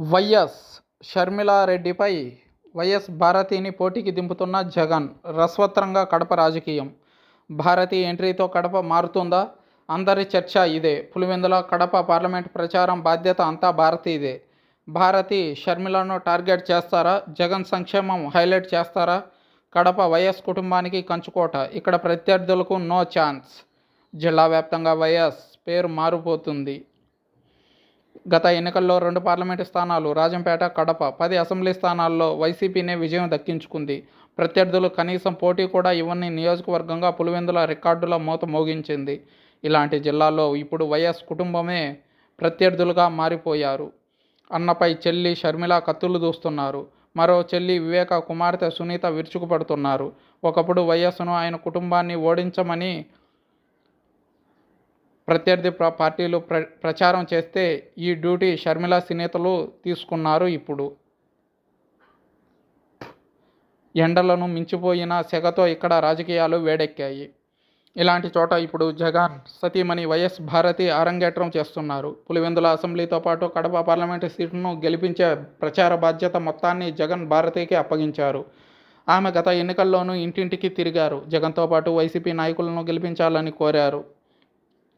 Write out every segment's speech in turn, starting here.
YS షర్మిలారెడ్డిపై YS భారతిని పోటీకి దింపుతున్న జగన్ రసవత్రంగా కడప రాజకీయం. భారతి ఎంట్రీతో కడప మారుతుందా? అందరి చర్చ ఇదే. పులివెందుల కడప పార్లమెంట్ ప్రచారం బాధ్యత అంతా భారతీదే. భారతి షర్మిలను టార్గెట్ చేస్తారా? జగన్ సంక్షేమం హైలైట్ చేస్తారా? కడప వైఎస్ కుటుంబానికి కంచుకోట. ఇక్కడ ప్రత్యర్థులకు నో ఛాన్స్. జిల్లా వ్యాప్తంగా వైఎస్ పేరు మారిపోతుంది. గత ఎన్నికల్లో రెండు పార్లమెంటు స్థానాలు రాజంపేట కడప పది అసెంబ్లీ స్థానాల్లో వైసీపీనే విజయం దక్కించుకుంది. ప్రత్యర్థులు కనీసం పోటీ కూడా ఇవ్వని నియోజకవర్గంగా పులివెందుల రికార్డుల మూత మోగించింది. ఇలాంటి జిల్లాలో ఇప్పుడు వైఎస్ కుటుంబమే ప్రత్యర్థులుగా మారిపోయారు. అన్నపై చెల్లి షర్మిల కత్తులు దూస్తున్నారు. మరో చెల్లి వివేక కుమార్తె సునీత విరుచుకుపడుతున్నారు. ఒకప్పుడు వైఎస్ను ఆయన కుటుంబాన్ని ఓడించమని ప్రత్యర్థి ప్ర- పార్టీలు ప్ర ప్రచారం చేస్తే ఈ డ్యూటీ షర్మిల సినేతలు తీసుకున్నారు ఇప్పుడు. ఎండలను మించిపోయిన సెగతో ఇక్కడ రాజకీయాలు వేడెక్కాయి. ఇలాంటి చోట ఇప్పుడు జగన్ సతీమణి వైఎస్ భారతి అరంగేట్రం చేస్తున్నారు. పులివెందుల అసెంబ్లీతో పాటు కడప పార్లమెంటు సీటును గెలిపించే ప్రచార బాధ్యత మొత్తాన్ని జగన్ భారతికి అప్పగించారు. ఆమె గత ఎన్నికల్లోనూ ఇంటింటికి తిరిగారు. జగన్తో పాటు వైసీపీ నాయకులను గెలిపించాలని కోరారు.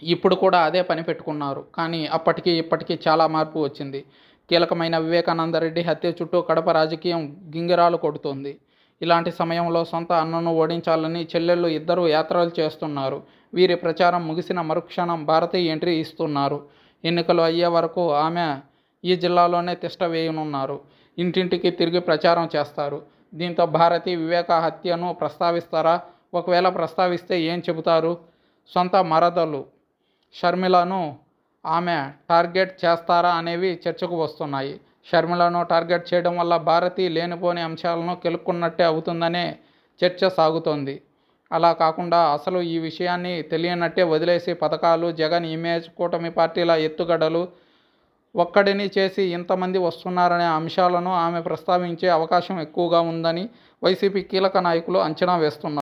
ఇప్పుడు కూడా అదే పని పెట్టుకున్నారు. కానీ అప్పటికి ఇప్పటికీ చాలా మార్పు వచ్చింది. కీలకమైన వివేకానందరెడ్డి హత్య చుట్టూ కడప రాజకీయం గింగిరాలు కొడుతోంది. ఇలాంటి సమయంలో సొంత అన్నను ఓడించాలని చెల్లెళ్ళు ఇద్దరు యాత్రలు చేస్తున్నారు. వీరి ప్రచారం ముగిసిన మరుక్షణం భారతీయ ఎంట్రీ ఇస్తున్నారు. ఎన్నికలు అయ్యే వరకు ఆమె ఈ జిల్లాలోనే తిష్ట వేయనున్నారు. ఇంటింటికి తిరిగి ప్రచారం చేస్తారు. దీంతో భారతి వివేక హత్యను ప్రస్తావిస్తారా? ఒకవేళ ప్రస్తావిస్తే ఏం చెబుతారు? సొంత మరదలు షర్మిలను ఆమె టార్గెట్ చేస్తారా అనేవి చర్చకు వస్తున్నాయి. షర్మిలను టార్గెట్ చేయడం వల్ల భారతి లేనిపోని అంశాలను కెలుక్కున్నట్టే అవుతుందనే చర్చ సాగుతోంది. అలా కాకుండా అసలు ఈ విషయాన్ని తెలియనట్టే వదిలేసి పథకాలు జగన్ ఇమేజ్ కూటమి పార్టీల ఎత్తుగడలు ఒక్కడిని చేసి ఇంతమంది వస్తున్నారనే అంశాలను ఆమె ప్రస్తావించే అవకాశం ఎక్కువగా ఉందని వైసీపీ కీలక నాయకులు అంచనా వేస్తున్నారు.